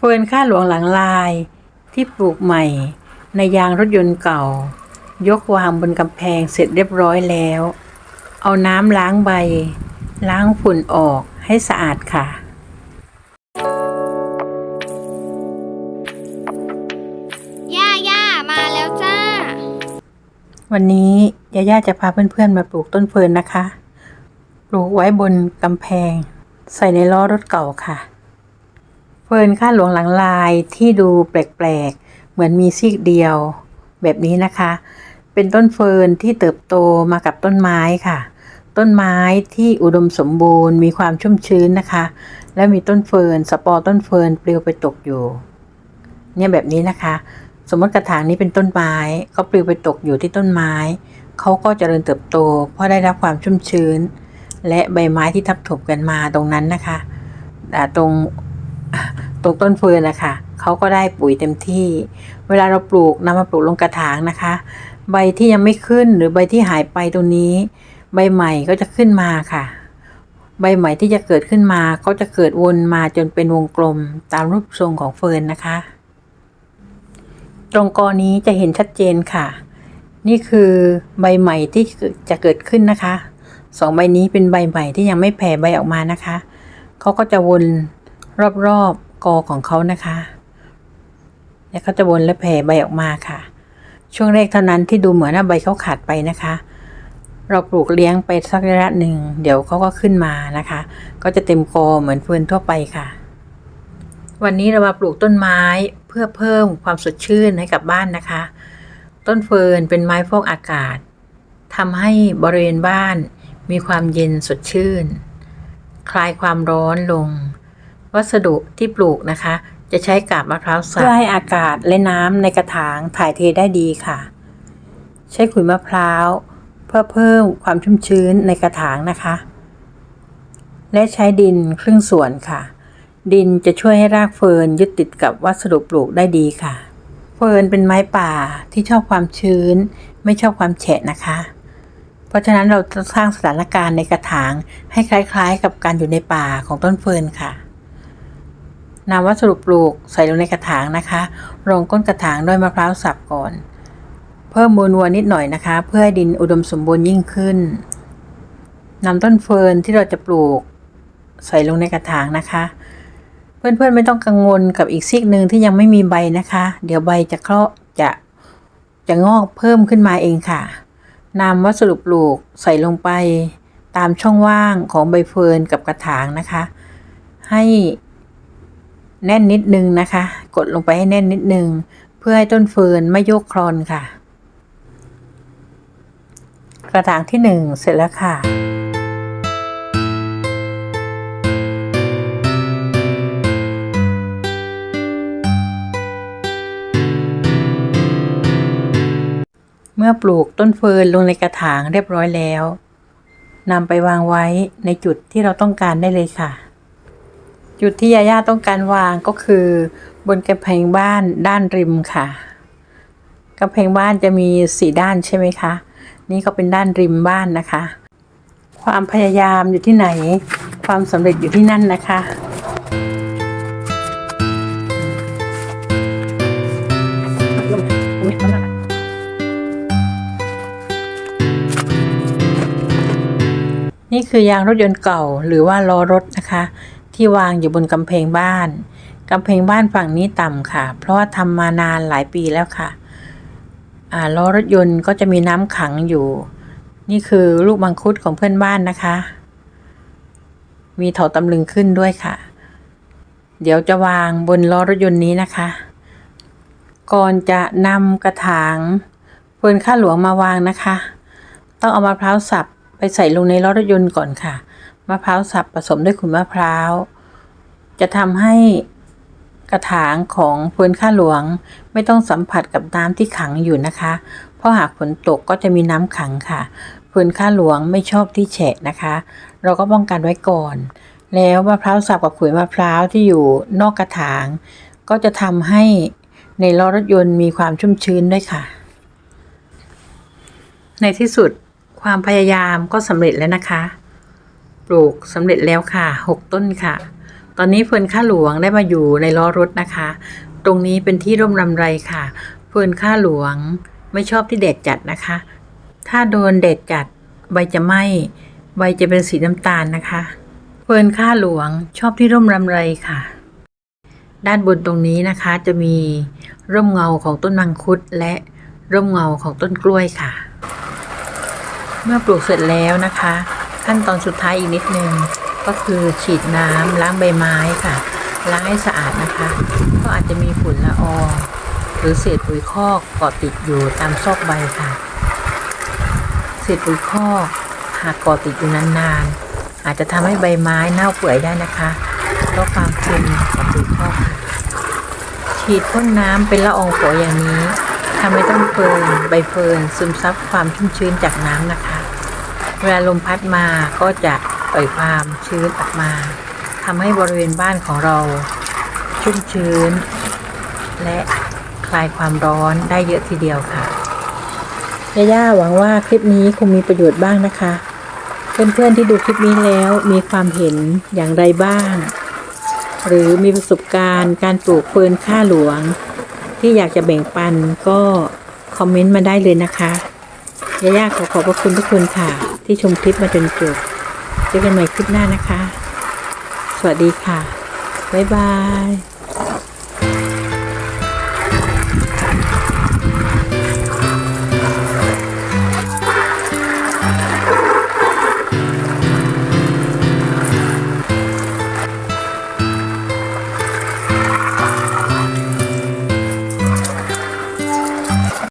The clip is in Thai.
เฟิร์นข้าหลวงหลังลายที่ปลูกใหม่ ในยางรถยนต์เก่า ยกวางบนกำแพงเสร็จเรียบร้อยแล้ว เอาน้ำล้างใบ ล้างฝุ่นออกให้สะอาดค่ะย่าย่ามาแล้วจ้า วันนี้ยาย่าจะพาเพื่อนๆมาปลูกต้นเฟิร์นนะคะ ปลูกไว้บนกำแพง ใส่ในล้อรถเก่าค่ะ เฟิร์นข้าหลวงหลังลายที่ดูแปลกๆ เหมือนมีซีกเดียว แบบนี้นะคะ เป็นต้นเฟิร์นที่เติบโตมากับต้นไม้ค่ะ ต้นไม้ที่อุดมสมบูรณ์มีความชุ่มชื้นนะคะ และมีต้นเฟิร์นสปอร์ต้นเฟิร์นปลิวไปตกอยู่ เนี่ยแบบนี้นะคะ สมมติกระถางนี้เป็นต้นไม้ก็ปลิวไปตกอยู่ที่ต้นไม้เขาก็เจริญเติบโต เพราะได้รับความชุ่มชื้น และใบไม้ที่ทับถมกันมาตรงนั้นนะคะตรง ตรงต้นเฟิร์นนะคะเขาก็ได้ปุ๋ยเต็มที่ เวลาเราปลูกนำมาปลูกลงกระถางนะคะ ใบที่ยังไม่ขึ้นหรือใบที่หายไปตรงนี้ ใบใหม่ก็จะขึ้นมาค่ะ ใบใหม่ที่จะเกิดขึ้นมาก็จะเกิดวนมาจนเป็นวงกลมตามรูปทรงของเฟิร์นนะคะ ตรงกอนี้จะเห็นชัดเจนค่ะ นี่คือใบใหม่ที่จะเกิดขึ้นนะคะสองใบนี้เป็นใบใหม่ที่ยังไม่แผ่ใบออกมานะคะเขาก็จะวน รอบๆกอของเขานะคะแล้วเขาจะวนและแผ่ใบออกมาค่ะ ช่วงแรกเท่านั้นที่ดูเหมือนว่าใบเขาขาดไปนะคะ เราปลูกเลี้ยงไปสักระยะหนึ่งเดี๋ยวเขาก็ขึ้นมานะคะ ก็จะเต็มกอเหมือนเฟืนทั่วไปค่ะ วันนี้เรามาปลูกต้นไม้เพื่อเพิ่มความสดชื่นให้กับบ้านนะคะ ต้นเฟิร์นเป็นไม้ฟอกอากาศทำให้บริเวณบ้านมีความเย็นสดชื่น คลายความร้อนลง วัสดุที่ปลูกนะคะ จะใช้กาบมะพร้าวสับเพื่อให้อากาศและน้ำในกระถางถ่ายเทได้ดีค่ะ ใช้ขุยมะพร้าว เพื่อเพิ่มความชุ่มชื้นในกระถางนะคะ และใช้ดินครึ่งส่วนค่ะ ดินจะช่วยให้รากเฟิร์นยึดติดกับวัสดุปลูกได้ดีค่ะ เฟิร์นเป็นไม้ป่าที่ชอบความชื้น ไม่ชอบความแฉะนะคะ เพราะฉะนั้นเราจะสร้างสถานการณ์ในกระถางให้คล้ายๆ กับการอยู่ในป่าของต้นเฟิร์นค่ะ นำวัสดุปลูกใส่ลงในกระถางนะคะรองก้นกระถางด้วยมะพร้าวสับก่อน เพิ่มมูลวัวนิดหน่อยนะคะ เพื่อให้ดินอุดมสมบูรณ์ยิ่งขึ้นนำต้นเฟิร์นที่เราจะปลูกใส่ลงในกระถางนะคะ เพื่อนๆไม่ต้องกังวลกับอีกซีกหนึ่งที่ยังไม่มีใบนะคะ เดี๋ยวใบจะเคราะห์จะจะงอกเพิ่มขึ้นมาเองค่ะนำวัสดุปลูกใส่ลงไป ตามช่องว่างของใบเฟิร์นกับกระถางนะคะ ให้ แน่นนิดนึงนะคะ กดลงไปให้แน่นนิดนึง เพื่อให้ต้นเฟิร์นไม่โยกคลอนค่ะ กระถางที่หนึ่งเสร็จแล้วค่ะเมื่อปลูกต้นเฟิร์นลงในกระถางเรียบร้อยแล้วนำไปวางไว้ในจุดที่เราต้องการได้เลยค่ะ จุดที่ยาย่าต้องการวางก็คือบนกำแพงบ้านด้านริมค่ะกำแพงบ้านจะมีสี่ด้านใช่ไหมคะ นี่ก็เป็นด้านริมบ้านนะคะ ความพยายามอยู่ที่ไหน ความสำเร็จอยู่ที่นั่นนะคะนี่คือยางรถยนต์เก่าหรือว่าล้อรถนะคะ ที่วางอยู่บนกำแพงบ้านกำแพงบ้านฝั่งนี้ต่ำค่ะ เพราะว่าทำมานานหลายปีแล้วค่ะอ่าล้อรถยนต์ก็จะมีน้ำขังอยู่ นี่คือลูกมังคุดของเพื่อนบ้านนะคะ มีเถาตำลึงขึ้นด้วยค่ะ เดี๋ยวจะวางบนล้อรถยนต์นี้นะคะ ก่อนจะนำกระถางเฟิร์นข้าหลวงมาวางนะคะ ต้องเอามะพร้าวสับไปใส่ลงในล้อรถยนต์ก่อนค่ะ มะพร้าวสับผสมด้วยขุยมะพร้าว จะทำให้กระถางของเฟิร์นข้าหลวงไม่ต้องสัมผัสกับน้ำที่ขังอยู่นะคะ เพราะหากฝนตกก็จะมีน้ำขังค่ะเฟิร์นข้าหลวงไม่ชอบที่แฉะนะคะ เราก็ป้องกันไว้ก่อน แล้วมะพร้าวสับกับขุยมะพร้าวที่อยู่นอกกระถาง ก็จะทำให้ในล้อรถยนต์มีความชุ่มชื้นด้วยค่ะ ในที่สุดความพยายามก็สำเร็จแล้วนะคะ ปลูกสำเร็จแล้วค่ะ 6 ต้นค่ะ ตอนนี้เฟิร์นข้าหลวงได้มาอยู่ในล้อรถนะคะ ตรงนี้เป็นที่ร่มรำไรค่ะ เฟิร์นข้าหลวงไม่ชอบที่แดดจัดนะคะ ถ้าโดนแดดจัดใบจะไหม้ใบจะเป็นสีน้ำตาลนะคะ เฟิร์นข้าหลวงชอบที่ร่มรำไรค่ะ ด้านบนตรงนี้นะคะจะมีร่มเงาของต้นมังคุดและร่มเงาของต้นกล้วยค่ะ เมื่อปลูกเสร็จแล้วนะคะ ขั้นตอนสุดท้ายอีกนิดนึงก็คือฉีดน้ำล้างใบไม้ค่ะ ล้างให้สะอาดนะคะ ก็อาจจะมีฝุ่นละอองหรือเศษปุ๋ยคอกเกาะติดอยู่ตามซอกใบค่ะ เศษปุ๋ยคอกหากเกาะติดอยู่นานๆ อาจจะทำให้ใบไม้เน่าเปื่อยได้นะคะเพราะความเค็มของปุ๋ยคอกค่ะฉีดพ่นน้ำเป็นละอองฝอยอย่างนี้ทำให้ต้นเฟิร์นใบเฟิร์นซึมซับความชุ่มชื้นจากน้ำนะคะ เวลาลมพัดมาก็จะปล่อยความชื้นออกมาทำให้บริเวณบ้านของเรา ชุ่มชื้น และคลายความร้อนได้เยอะทีเดียวค่ะย่าย่าหวังว่าคลิปนี้คงมีประโยชน์บ้างนะคะ เพื่อนๆที่ดูคลิปนี้แล้วมีความเห็นอย่างไรบ้าง หรือมีประสบการณ์การปลูกเฟิร์นข้าหลวง ที่อยากจะแบ่งปันก็คอมเมนต์มาได้เลยนะคะ ยาย่าขอขอบพระคุณทุกคนค่ะ ที่ชมคลิปมาจนจบเจอกันใหม่คลิปหน้านะคะ สวัสดีค่ะ บ๊ายบาย